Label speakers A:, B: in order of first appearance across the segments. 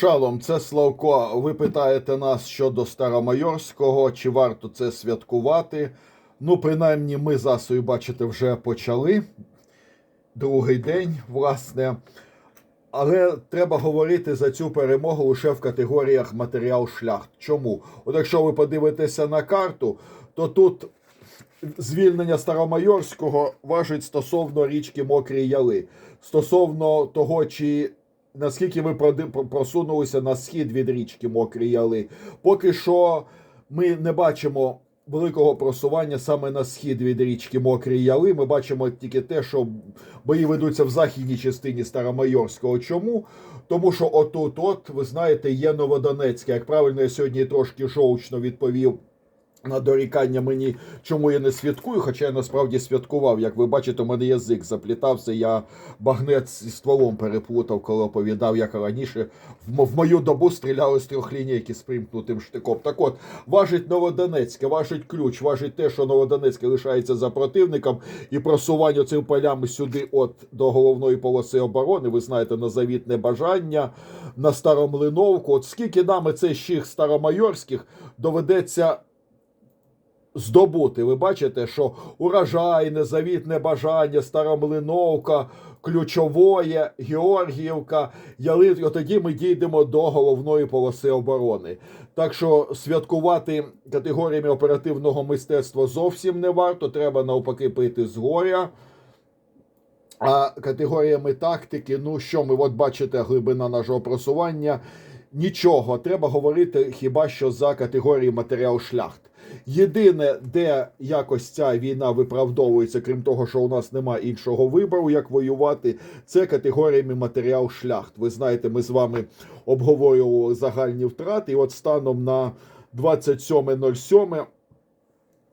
A: Шалом, це Славко. Ви питаєте нас щодо Старомайорського, чи варто це святкувати? Ну, принаймні, ми з Асою, бачите, вже почали. Другий день, власне. Але треба говорити за цю перемогу лише в категоріях матеріал шляхт. Чому? От якщо ви подивитеся на карту, то тут звільнення Старомайорського важить стосовно річки Мокрі Яли. Стосовно того, чи наскільки проди- просунулися на схід від річки Мокрі Яли. Поки що ми не бачимо великого просування саме на схід від річки Мокрі Яли. Ми бачимо тільки те, що бої ведуться в західній частині Старомайорського. Чому? Тому що отут, от, ви знаєте, є Новодонецьке. Як правильно я сьогодні трошки жовчно відповів. На дорікання мені, чому я не святкую, хоча я насправді святкував. Як ви бачите, у мене язик заплітався, я багнець зі стволом переплутав, коли оповідав, як раніше в, в мою добу стріляли з трьох лінійки з примкнутим штиком. Так от, важить Новодонецьке, важить ключ, важить те, що Новодонецьке лишається за противником, і просування цими полями сюди, от до головної полоси оборони. Ви знаєте, на завітне бажання, на Старомлиновку. От скільки нам цих щих старомайорських доведеться здобути. Ви бачите, що урожайне, завітне бажання, Старомлиновка, Ключовоє, Георгіївка, Ялит. Тоді ми дійдемо до головної полоси оборони. Так що святкувати категоріями оперативного мистецтва зовсім не варто. Треба навпаки пити з горя. А категоріями тактики, ну що ми от бачите, глибина нашого просування. Нічого, треба говорити хіба що за категорії матеріал шляхт. Єдине, де якось ця війна виправдовується, крім того, що у нас немає іншого вибору, як воювати, це категоріями матеріал шляхт. Ви знаєте, ми з вами обговорювали загальні втрати, і от станом на 27.07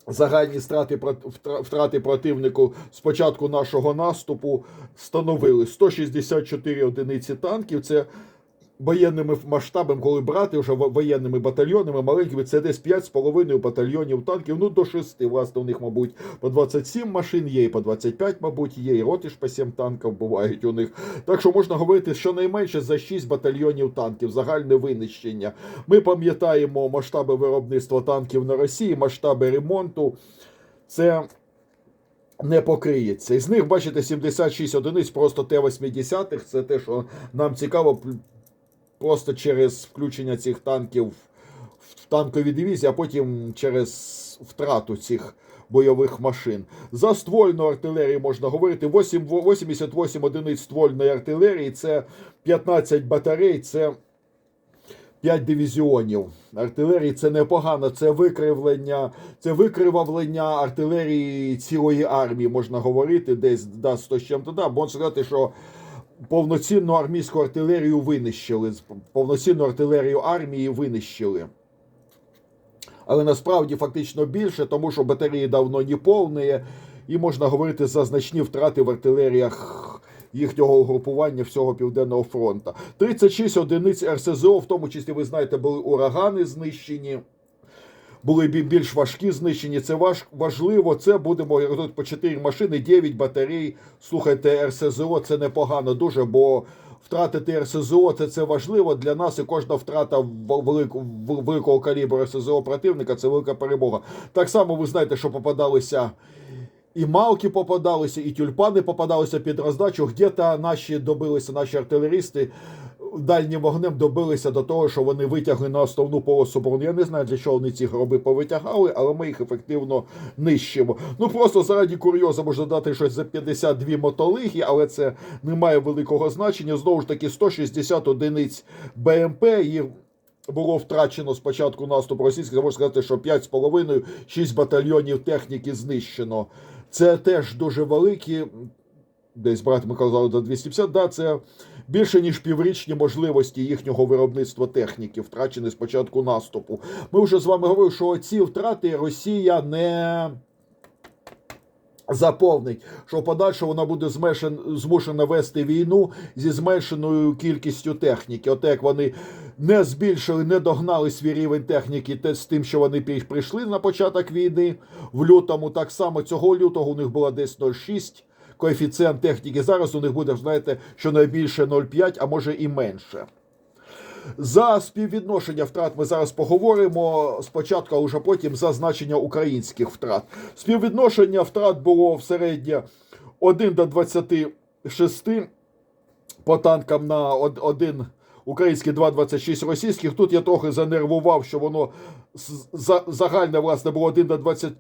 A: Загальні страти втрати противнику з початку нашого наступу становили 164 одиниці танків. Це воєнними масштабами, коли брати вже воєнними батальйонами маленькими, це десь 5,5 батальйонів танків, ну до 6. Власне, у них, мабуть, по 27 машин є, і по 25, мабуть, є, і роти ж по 7 танків бувають у них. Так що можна говорити щонайменше за 6 батальйонів танків, загальне винищення. Ми пам'ятаємо масштаби виробництва танків на Росії, масштаби ремонту. Це не покриється. Із них, бачите, 76 одиниць просто Т-80. Це те, що нам цікаво, просто через включення цих танків в танкові дивізії, а потім через втрату цих бойових машин. За ствольну артилерію можна говорити. 8, 88 одиниць ствольної артилерії, це 15 батарей, це 5 дивізіонів артилерії це непогано, це викривлення, це викривавлення артилерії цілої армії, можна говорити, десь да, 100 з чим-то. Да, можна сказати, що повноцінну армійську артилерію винищили, повноцінну артилерію армії винищили. Але насправді фактично більше, тому що батареї давно не повні, і можна говорити за значні втрати в артилеріях їхнього угрупування всього Південного фронту. 36 одиниць РСЗО, в тому числі, ви знаєте, були урагани знищені. Були бі- більш важкі знищені. Це важ, важливо. Це будемо тут по 4 машини, 9 батарей. Слухайте, РСЗО це непогано дуже, бо втратити РСЗО це, це важливо для нас. І кожна втрата в- велику- великого калібру РСЗО противника це велика перемога. Так само ви знаєте, що попадалися. І малки попадалися, і тюльпани попадалися під роздачу. Где-то наші добилися, наші артилерісти дальнім вогнем добилися до того, що вони витягли на основну полосу оборони. Я не знаю, для чого вони ці гроби повитягали, але ми їх ефективно нищимо. Ну просто заради курйозу можна дати щось за 52 мотолиги, але це не має великого значення. Знову ж таки, 160 одиниць БМП. Їх було втрачено з початку наступу російських, можна сказати, що 5,5-6 батальйонів техніки знищено. Це теж дуже великі. Десь брат ми казали до 250, да, це більше ніж піврічні можливості їхнього виробництва техніки, втрачені з початку наступу. Ми вже з вами говорили, що ці втрати Росія не заповнить, що подальше вона буде змешен- змушена вести війну зі зменшеною кількістю техніки. От як вони не збільшили, не догнали свій рівень техніки те- з тим, що вони прийшли на початок війни в лютому. Так само цього лютого у них було десь 0,6 коефіцієнт техніки. Зараз у них буде, знаєте, щонайбільше 0,5, а може і менше. За співвідношення втрат ми зараз поговоримо спочатку, а вже потім за значення українських втрат. Співвідношення втрат було в середньо 1 до 26 по танкам на од- один український 2,26 російських. Тут я трохи занервував, що воно загальне власне було 1 до 20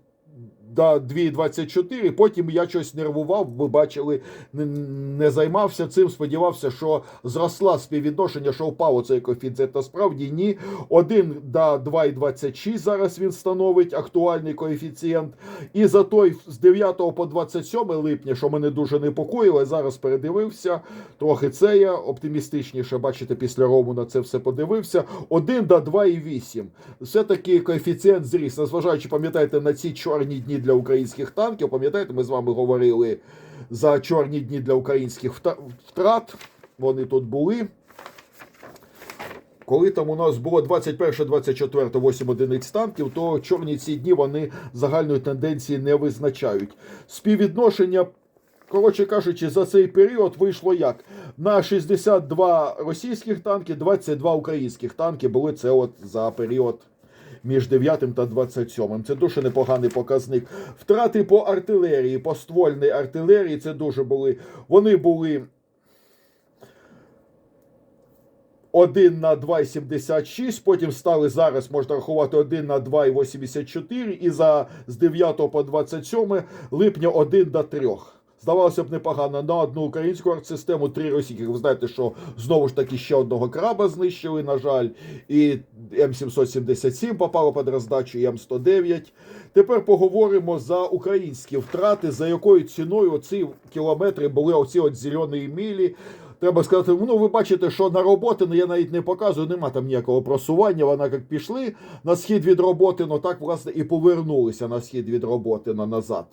A: до 2,24, потім я щось нервував, ви бачили, не, займався цим, сподівався, що зросла співвідношення, що впало цей коефіцієнт. Насправді ні. 1 до 2,26 зараз він становить актуальний коефіцієнт. І за той з 9 по 27 липня, що мене дуже непокоїло, зараз передивився, трохи це я оптимістичніше, бачите, після рому на це все подивився. 1 до 2,8. Все-таки коефіцієнт зріс, незважаючи, пам'ятаєте, на ці чорні дні для українських танків, пам'ятаєте, ми з вами говорили за чорні дні для українських втрат. Вони тут були. Коли там у нас було 21-24, 8 одиниць танків, то чорні ці дні вони загальної тенденції не визначають. Співвідношення, коротше кажучи, за цей період вийшло як? На 62 російських танки, 22 українських танки були це от за період між 9 та 27. Це дуже непоганий показник. Втрати по артилерії, по ствольній артилерії, це дуже були. Вони були 1 на 2,76, потім стали зараз, можна рахувати 1 на 2,84 і за з 9 по 27 липня 1 до 3. Здавалося б непогано на одну українську артсистему, три російських. Ви знаєте, що знову ж таки ще одного краба знищили, на жаль, і М777 попало під роздачу, і М109. Тепер поговоримо за українські втрати, за якою ціною оці кілометри були оці от зелені мілі. Треба сказати, ну ви бачите, що на роботи ну, я навіть не показую, нема там ніякого просування. Вона як пішли на схід від роботи, ну так власне і повернулися на схід від роботи на назад.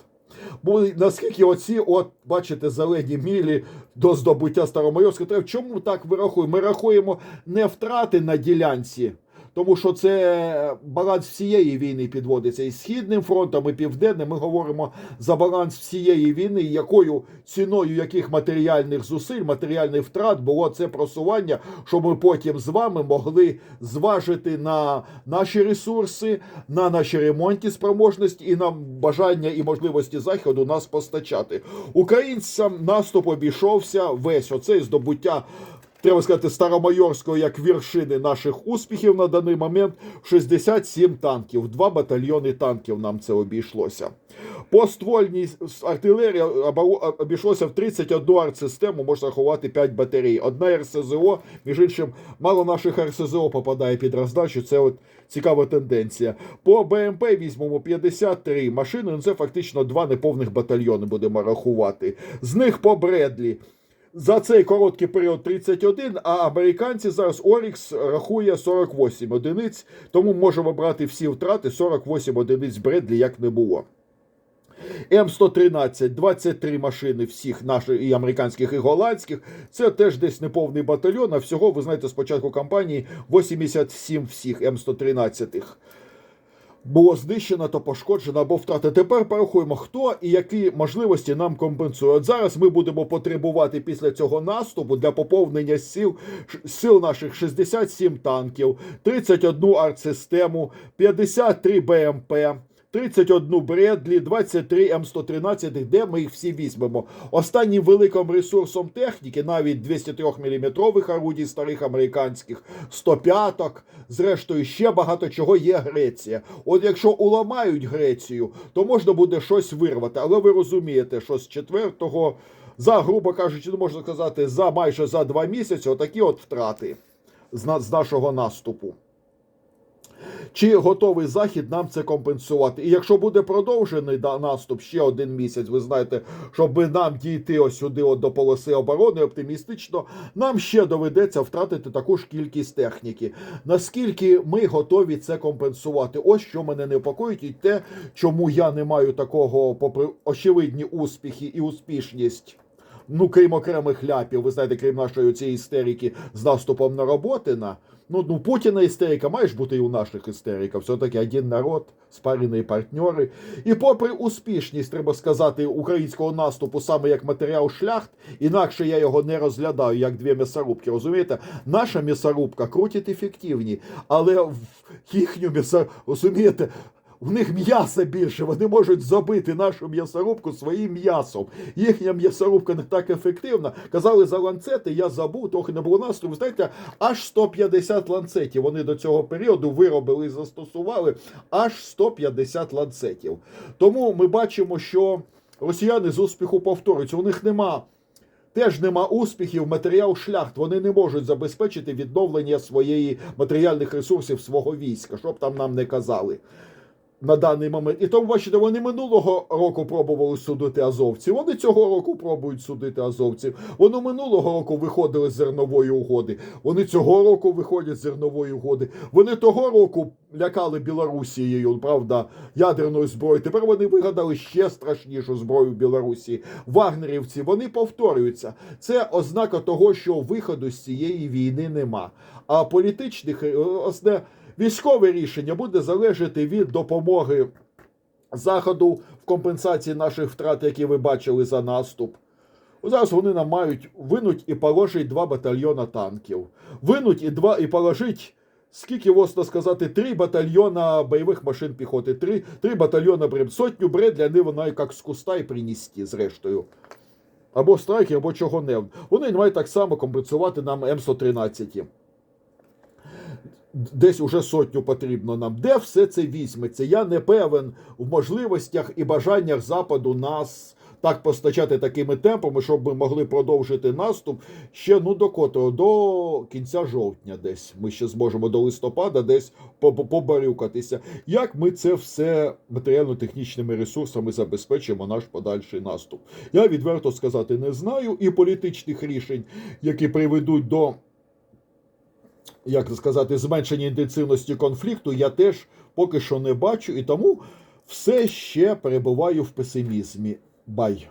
A: Бо наскільки оці, от бачите, зелені мілі до здобуття Старомайорська, треба чому так вирахуємо? Ми рахуємо не втрати на ділянці. Тому що це баланс всієї війни підводиться і східним фронтом, і південним. Ми говоримо за баланс всієї війни, якою ціною яких матеріальних зусиль, матеріальних втрат було це просування, щоб ми потім з вами могли зважити на наші ресурси, на наші ремонтні спроможності і на бажання і можливості заходу нас постачати. Українцям наступ обійшовся весь оцей здобуття треба сказати, Старомайорського як вершини наших успіхів на даний момент 67 танків, два батальйони танків нам це обійшлося. По ствольній артилерії обійшлося в 31 артсистему, можна рахувати 5 батарей. Одна РСЗО, між іншим, мало наших РСЗО попадає під роздачу. Це от цікава тенденція. По БМП візьмемо 53 машини. Ну це фактично два неповних батальйони будемо рахувати. З них по Бредлі за цей короткий період 31, а американці зараз Орікс рахує 48 одиниць, тому можемо брати всі втрати 48 одиниць Бредлі, як не було. М113, 23 машини всіх наших і американських, і голландських. Це теж десь неповний батальйон, а всього, ви знаєте, з початку кампанії 87 всіх М113 було знищено то пошкоджено або втрата. Тепер порахуємо, хто і які можливості нам компенсує. Зараз ми будемо потребувати після цього наступу для поповнення сіл сил наших 67 танків, 31 артсистему, 53 БМП. 31 Бредлі, 23 М113, де ми їх всі візьмемо. Останнім великим ресурсом техніки, навіть 203 мм орудій старих американських, 105-ок, зрештою, ще багато чого є Греція. От якщо уламають Грецію, то можна буде щось вирвати. Але ви розумієте, що з 4-го, за, грубо кажучи, ну, можна сказати, за майже за два місяці, отакі от втрати з, нашого наступу. Чи готовий захід нам це компенсувати? І якщо буде продовжений наступ ще один місяць, ви знаєте, щоб нам дійти ось сюди от до полоси оборони оптимістично, нам ще доведеться втратити таку ж кількість техніки. Наскільки ми готові це компенсувати? Ось що мене непокоїть, і те, чому я не маю такого, попри очевидні успіхи і успішність ну крім окремих ляпів, ви знаєте, крім нашої цієї істерики з наступом на Роботина. Ну, ну Путіна істерика, має бути і у наших істериків. Все-таки один народ, спарені партнери. І попри успішність, треба сказати, українського наступу саме як матеріал шляхт, інакше я його не розглядаю як дві м'ясорубки. Розумієте, наша м'ясорубка крутить ефективні, але в їхню м'ясорубку, розумієте, в них м'яса більше, вони можуть забити нашу м'ясорубку своїм м'ясом. Їхня м'ясорубка не так ефективна. Казали за ланцети, я забув, трохи не було настрою. Знаєте, аж 150 ланцетів. Вони до цього періоду виробили і застосували аж 150 ланцетів. Тому ми бачимо, що росіяни з успіху повторюються. У них нема. Теж нема успіхів, матеріал шляхт. Вони не можуть забезпечити відновлення своєї матеріальних ресурсів свого війська, щоб там нам не казали на даний момент. І тому, бачите, вони минулого року пробували судити азовців. Вони цього року пробують судити азовців. Вони минулого року виходили з зернової угоди. Вони цього року виходять з зернової угоди. Вони того року лякали Білорусією, правда, ядерною зброєю. Тепер вони вигадали ще страшнішу зброю в Білорусі. Вагнерівці вони повторюються. Це ознака того, що виходу з цієї війни нема. А політичних е. Військове рішення буде залежати від допомоги Заходу в компенсації наших втрат, які ви бачили за наступ. Зараз вони нам мають винуть і положить два батальйона танків. Винуть і два і положить, скільки можна сказати, три батальйона бойових машин піхоти, три, три батальйона бред. Сотню бредля вони вона як з куста і принести, зрештою. Або страйки, або чого не. Вони мають так само компенсувати нам М113 десь уже сотню потрібно нам. Де все це візьметься? Я не певен в можливостях і бажаннях Западу нас так постачати такими темпами, щоб ми могли продовжити наступ ще ну до котрого, до кінця жовтня, десь ми ще зможемо до листопада десь побарюкатися. Як ми це все матеріально-технічними ресурсами забезпечимо наш подальший наступ? Я відверто сказати не знаю, і політичних рішень, які приведуть до як сказати, зменшення інтенсивності конфлікту я теж поки що не бачу, і тому все ще перебуваю в песимізмі. Бай.